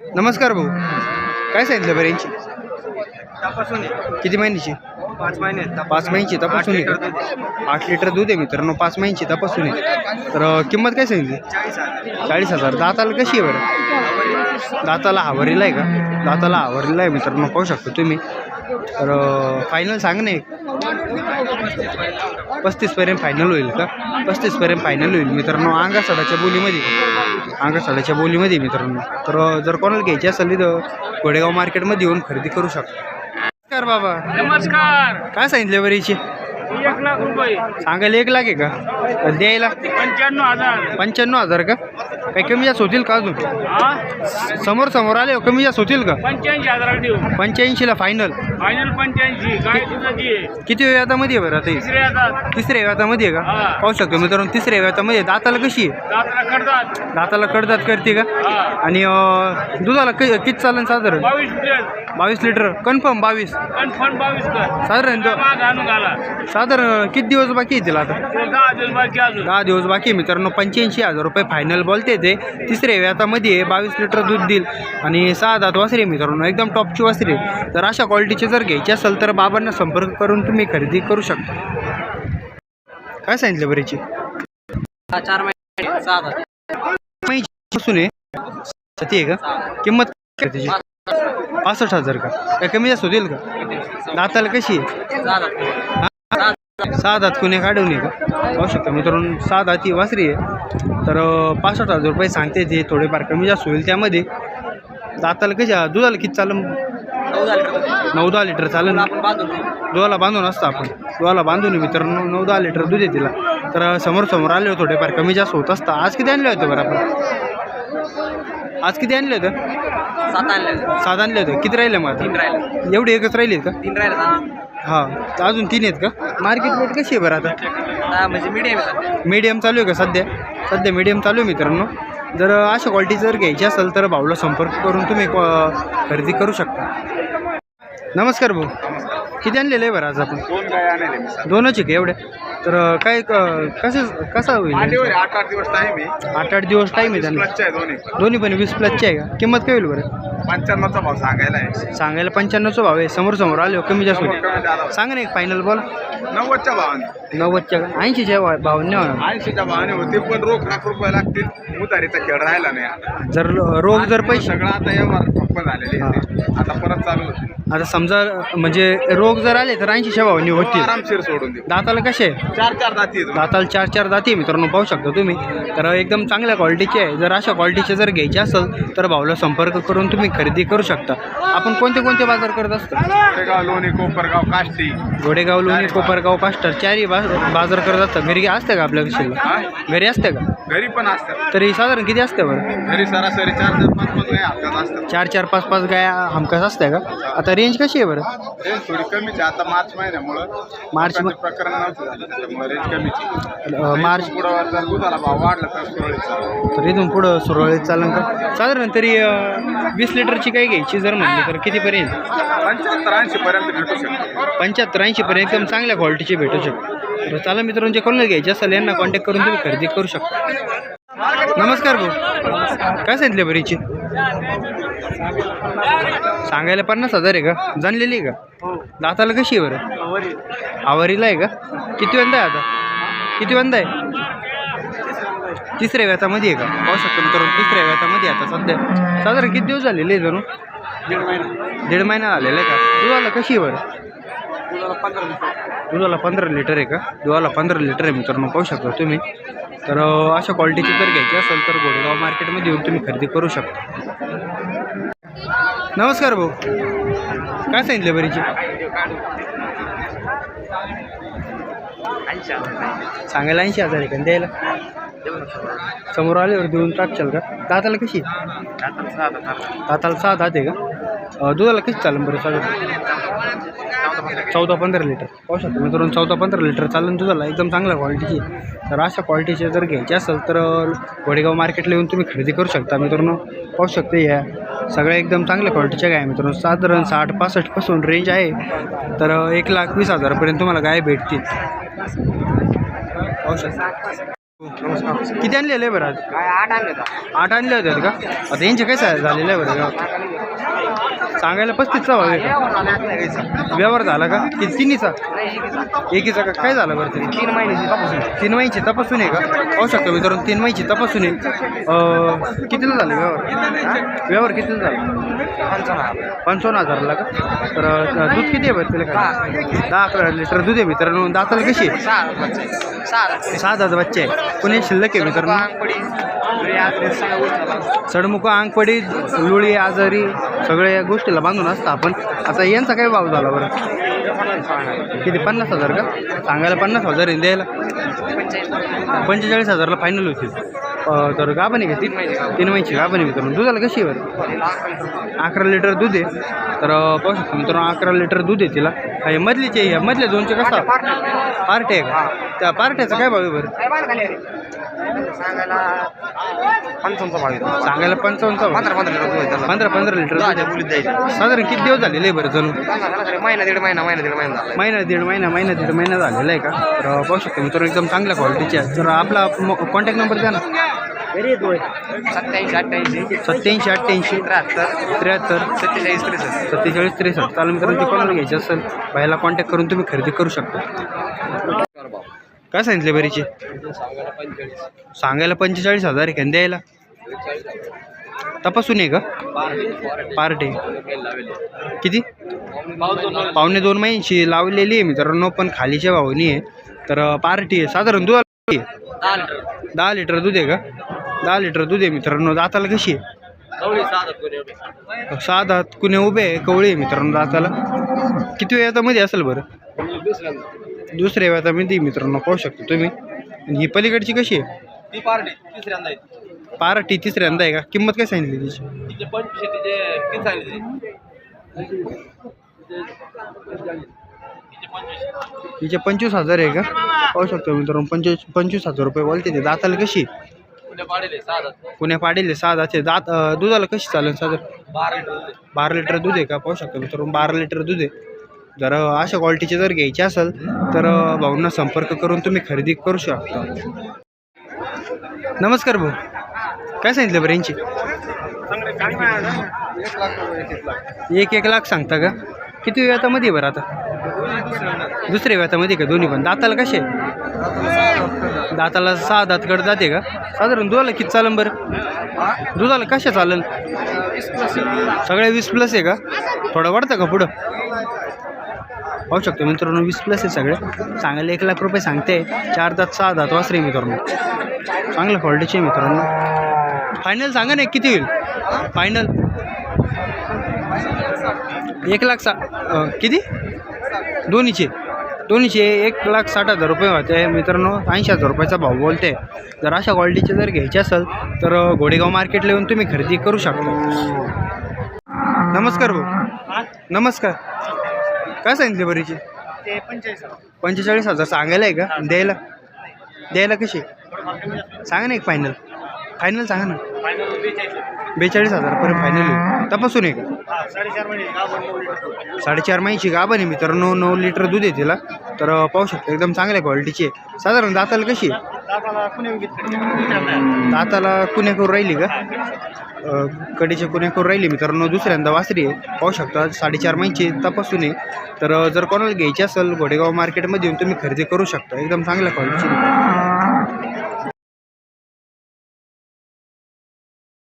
नमस्कार भाऊ. काय सांगितलं बरं यांची? तपासून किती महिन्याची? पाच महिने पाच महिन्याची तपासून आहे. आठ लिटर दूध आहे मित्रांनो पाच महिन्याची तपासून आहे तर किंमत काय सांगितली? चाळीस हजार. चाळीस हजार. दाताला कशी आहे बरं? दाताला हावरीला आहे का? दाताला हावरीला आहे मित्रांनो पाहू शकतो तुम्ही. तर फायनल सांग नाही पस्तीसपर्यंत फायनल होईल का? पस्तीसपर्यंत फायनल होईल मित्रांनो. अंगासाडाच्या बोलीमध्ये. अंगासाडाच्या बोलीमध्ये मित्रांनो. तर जर कोणाला घ्यायची असेल तर गोडेगाव मार्केटमध्ये येऊन खरेदी करू शकता. नमस्कार बाबा. नमस्कार. काय सांगितले बरं हिची एक लाख रुपये. सांगायला एक लाख आहे का? द्यायला पंच्याण्णव हजार. पंच्याण्णव हजार का? काही कमी जास्त होतील का अजून? हा? समोर समोर आले हो, कमी जास्त होतील का? पंच्याऐंशी हजार देऊ. पंच्याऐंशीला फायनल फायनल पंच्याऐंशी. दुधाची आहे किती व्यातामध्ये आहे बरं आता ही? तिसरे तिसऱ्या व्यातामध्ये आहे का? हा. पाहू शकतो मित्रांनो तिसऱ्या व्यातामध्ये आहे. दाताला कशी आहे? दातला करतात दाताला कडदात करते का? हा. आणि अं, दुधाला क किती चालेल साधारण? बावीस लिटर. बावीस लिटर. कन्फर्म बावीस. कन्फर्म बावीस कर. साधारण द- माग आणून घाला साधारण किती दिवस बाकी येतील आता? दहा दिवस बाकी आहे मित्रांनो पंच्याऐंशी हजार रुपये फायनल बोलते ते. तिसऱ्या व्यातामध्ये बावीस लिटर दूध देईल. आणि सहा दात वासरी मित्रांनो एकदम टॉपची वासरी आहे. तर अशा क्वालिटीचे जर घ्यायचे असेल तर बाबांना संपर्क करून तुम्ही खरेदी करू शकता. काय सांगितलं बरीची चार महिने आहे? का? किंमत त्याची? पासष्ट हजार का? काय कमी जास्त होतील का? दाताला कशी आहे? दात कुण्या काढून आहे का? पाहू शकता मित्रांनो सहा दाती वासरी आहे. तर पासष्ट हजार रुपये सांगते ते थोडेफार कमी जास्त होईल त्यामध्ये. दाताला कशी? दुधाला किती चालेल? नऊ दहा लिटर चालेल ना? दुधाला बांधून असतं आपण. दुधाला बांधून मित्रांनो नऊ दहा लिटर दूध आहे तिला. तर समोर समोर आले होते थोडेफार कमी जास्त होत असतं. आज किती आणले होते बरं आपण? आज किती आणले होते? सात आणले सात आणले होते. किती राहिले मग आता? राहिले. एवढे एकच राहिले का? तीन राहिले हां तर अजून तीन आहेत का? मार्केट रेट कशी आहे बरं आता? म्हणजे मीडियम आहे मीडियम चालू आहे का सध्या? सध्या मीडियम चालू आहे मित्रांनो. जर अशा क्वालिटी जर घ्यायची असेल तर भाऊला संपर्क करून तुम्ही क- खरेदी करू शकता. नमस्कार भाऊ. किती आणलेलं आहे बरं आज आपण? दोन गाय आणले दोनच आहे का एवढे? तर काय क- कसं कसं होईल? आठ आठ दिवस टाईम आहे. आठ आठ दिवस टाईम आहे त्यांना. आहे दोन्ही. दोन्ही पण वीस प्लसचे आहे का? किंमत काय होईल बरं? पंच्याण्णवचा भाव सांगायला आहे. सांगायला पंच्याण्णवचा भाव आहे. समोर समोर आले हो, कमी जास्त होईल कमी झाला सांगा ना एक फायनल बॉल नव्वदच्या भावाने. नव्वदच्या का ऐंशीच्या भावने होणार. ऐंशीच्या भावाने होते पण रोख लाख रुपये लागतील. उतारीचा खेळ राहिला नाही आता. जर रोग जर पैसे सगळं आता व्यवहार ठप्प झालेले आहेत. आता परत चालू होते. आता समजा म्हणजे रोग जर आले तर ऐंशीच्या भावने होतील. आरामशीर सोडून देऊ. दाताला कसे? आहे चार चार दाती आहेत. दाताला चार चार दाती मित्रांनो पाहू शकता तुम्ही. तर एकदम चांगल्या क्वालिटीचे आहे. जर अशा क्वालिटीचे जर घ्यायचे असेल तर भाऊला संपर्क करून तुम्ही खरेदी करू शकता. आपण कोणते कोणते बाजार करत असतो? गोरेगाव लोणी कोपरगाव काष्टी. गोडेगाव लोणी कोपरगाव पास्टर चारही बा बाजार करत असतात. घरी असतं का आपल्या हा? घरी असतं का? घरी पण असतात. तरी साधारण किती असतं बरं? घरी सरासरी चार चार पाच पाच गाय हप्त्यात असतात. चार चार पाच पाच गाया हमखास असतं का? आता रेंज कशी आहे बरं? रेंज थोडी कमीच आहे. आता मार्च महिन्यामुळं मार्च लोकांचे प्रकरण नव्हतं झालं त्याच्यामुळे रेंज कमीच. अं, मार्च पुढं जर दुधाला भाव वाढला तर सुरळीत चालेल. तर इथून पुढं सुरळीत चालन का? साधारण तरी अं, वीस लिटरची काही घ्यायची जर म्हणली तर कितीपर्यंत? पंच्याहत्तर ऐंशी पर्यंत भेटू शकतो. पंच्याहत्तर ऐंशीपर्यंत एकदम चांगल्या क्वालिटीचे भेटू शकतो तर चला मित्रांचे जे कोणाला घ्यायचे असेल यांना कॉन्टॅक्ट करून तुम्ही खरेदी करू शकता. नमस्कार भाऊ. काय सांगितले बरीची सांगायला पन्नास हजार आहे का? जाणलेली आहे का? दाताला कशी आहे बरं? आवारीला आहे का? किती वंदा आहे आता? किती वंदा आहे? तिसऱ्या व्यातामध्ये आहे का? पाहू शकतो करून तिसऱ्या व्यातामध्ये आता सध्या. साधारण किती दिवस झालेले आहे जणू? दीड महिना. दीड महिना आलेला आहे का? दुधाला कशी आहे बरं? दुधाला पंधरा लिटर आहे का? दुधाला पंधरा लिटर आहे मित्रांनो पाहू शकता तुम्ही. तर अशा क्वालिटीची जर घ्यायची असेल तर गोडेगाव मार्केटमध्ये येऊन तुम्ही खरेदी करू शकता. नमस्कार भाऊ. काय सांगितलं बरीची? सांगायला ऐंशी हजार आहे का? द्यायला? समोर आल्यावर देऊन टाकशाल का? दाताला कशी दाताला सहा दात आहे. का? दुधाला कशी चालेल बरं साधारण चौदा पंधरा लिटर. पाहू शकतो मित्रांनो चौदा पंधरा लिटर चालेल दुधाला एकदम चांगल्या क्वालिटीची. तर अशा क्वालिटीचे जर घ्यायचे असेल तर अं, गोडेगाव मार्केटला येऊन तुम्ही खरेदी करू शकता मित्रांनो. पाहू शकता या सगळ्या एकदम चांगल्या क्वालिटीच्या गाय मित्रांनो. साधारण साठ पासष्टपासून रेंज आहे. तर एक लाख वीस हजारापर्यंत तुम्हाला गाय भेटतील. पाहू शकता. नमस्कार. किती आणलेलं बरं आज? आठ आणले होता. आठ आणले होते का? आता यांचे काय सा- झालेलं आहे बरं सांगायला पस्तीसचा भाव आहे का? व्यवहार झाला का? किती तिन्हीचा? एकीचा का? काय झालं बरं तरी? तीन महिन्याची तपासून तीन महिन्याची तपासून आहे का? पाहू शकतो मित्रांनो तीन महिन्याची तपासून आहे कितीला झालं व्यवहार? व्यवहार कितीला झाला? पंचावन्न हजारला का? तर अं, दूध किती आहे बरं तिला काय? दहा अकरा लिटर दूध आहे मित्रांनो दाताला कशी आहे? सहा हजार बच्चे आहे. पुणे शिल्लक आहे मित्रांनो? चढमुख अंगपडी लुळी आजारी सगळ्या या गोष्टीला बांधून असतं आपण. आता यांचा काय भाव झाला बरं? किती? पन्नास हजार का? सांगायला पन्नास हजार आहे द्यायला? पंचेचाळीस हजारला फायनल होतील. तर गाभण आहे का तीन तीन महिन्याची गाभण आहे मित्रांनो. दुधाला कशी आहे बरं? अकरा लिटर दूध आहे. तर पाहू शकतो मित्रांनो अकरा लिटर दूध आहे तिला. हे मधलीचे हे मधल्या दोनचे कसा पार्टी आहे का? त्या पार्ट्याचा काय भाव आहे बरं? पंचावन्नचा भाव येतो सांगायला पंचावन्नचा भाव. पंधरा पंधरा लिटर आहे. पंधरा पंधरा लिटर आहे. साधारण किती दिवस झालेले आहे बरं जणू? महिना दीड महिना महिना दीड महिना महिना दीड महिना महिना दीड महिना झालेला आहे का? तर पाहू शकतो मित्रांनो एकदम चांगल्या क्वालिटीचे आहे. तर आपला कॉन्टॅक्ट नंबर द्या ना. सत्याऐंशी अठ्ठ्याऐंशी सत्याऐंशी अठ्ठ्याऐंशी त्र्याहत्तर. त्र्याहत्तर. सत्तेचाळीस त्रेसष्ट. सत्तेचाळीस त्रेसष्ट. चालू मित्रांनो ते कोणाला घ्यायचे असेल बायला कॉन्टॅक्ट करून तुम्ही खरेदी करू शकता. काय सांगितले बरीचे? सांगायला पंचेचाळीस हजार आहे का? आणि द्यायला? तपासून आहे का? पार्ट आहे किती? पावणे दोन महिन्याची लावलेली आहे मित्रांनो पण खालीच्या भावनी आहे. तर पार्टी आहे. साधारण दूध किती? दहा लिटर दूध आहे का? दहा लिटर दूध आहे मित्रांनो. दाताला कशी आहे? सहा दात कुणे उभे? आहे? कवळी आहे मित्रांनो दाताला. किती वेळमध्ये असेल बरं? दुसऱ्या वेळामध्ये मित्रांनो पाहू शकतो तुम्ही. आणि ही पलीकडची कशी आहे? ती पार्टी तिसऱ्यांदा आहे. पार्टी तिसऱ्यांदा आहे का? किंमत काय सांगितली तिची? तिचे पंचवीस हजार आहे का? पाहू शकतो मित्रांनो पंचवीस पंचवीस हजार रुपये बोलते ते. दाताला कशी? पुण्या पाडेले सहा दाते दात दुधाला कशी चालेल साधारण बारा लिटर दूध आहे. बारा लिटर दूध आहे का? पाहू शकतो मित्रांनो बारा लिटर दूध आहे. जर अशा क्वालिटीचे जर घ्यायचे असेल तर भाऊंना संपर्क करून तुम्ही खरेदी करू शकता. नमस्कार भाऊ. काय सांगितलं बरं यांची? एक एक लाख. सांगता का? किती व्यातामध्ये आहे बरं आता? दुसऱ्या व्यातामध्ये का? दोन्ही पण. दाताला कसे? दाताला सहा दातकडे जाते का? साधारण दुधाला किती चालन बरं? दुधाला कशा चालेल सगळे वीस प्लस आहे का? थोडं वाढतं का पुढं? पाहू शकतो मित्रांनो वीस प्लस आहे सगळे. चांगले एक लाख रुपये सांगते. चार दात सहा दात वासरे मित्रांनो. चांगल्या क्वालिटीचे मित्रांनो. फायनल सांगा ना किती होईल? फायनल एक लाख सा किती? दोन्हीचे. दोन्हीचे एक लाख साठ हजार रुपये होते मित्रांनो ऐंशी हजार रुपयाचा भाव बोलते. जर अशा क्वालिटीचे जर घ्यायचे असेल तर घोडेगाव मार्केटला येऊन तुम्ही खरेदी करू शकता. नमस्कार भाऊ. नमस्कार. काय सांगितले बरीची? पंचेचाळीस हजार. सांगायला आहे का? द्यायला? द्यायला कशी? सांगा ना एक फायनल फायनल सांगा ना. बेचाळीस हजारपर्यंत फायनल तपासून आहे. का साडेचार महिन्याची गाभण आहे मित्रांनो नऊ लिटर दूध आहे तिला. तर पाहू शकतो एकदम चांगल्या क्वालिटीची आहे. साधारण दाताला कशी आहे? दाताला कुण्याकडून राहिली का? कडीच्या कुण्याकडून राहिली मी राहिली मित्रांनो दुसऱ्यांदा वासरी आहे. पाहू शकता साडेचार महिन्याची तपासून आहे. तर जर कोणाला घ्यायची असेल घोडेगाव मार्केटमध्ये येऊन तुम्ही खरेदी करू शकता. एकदम चांगल्या क्वालिटीची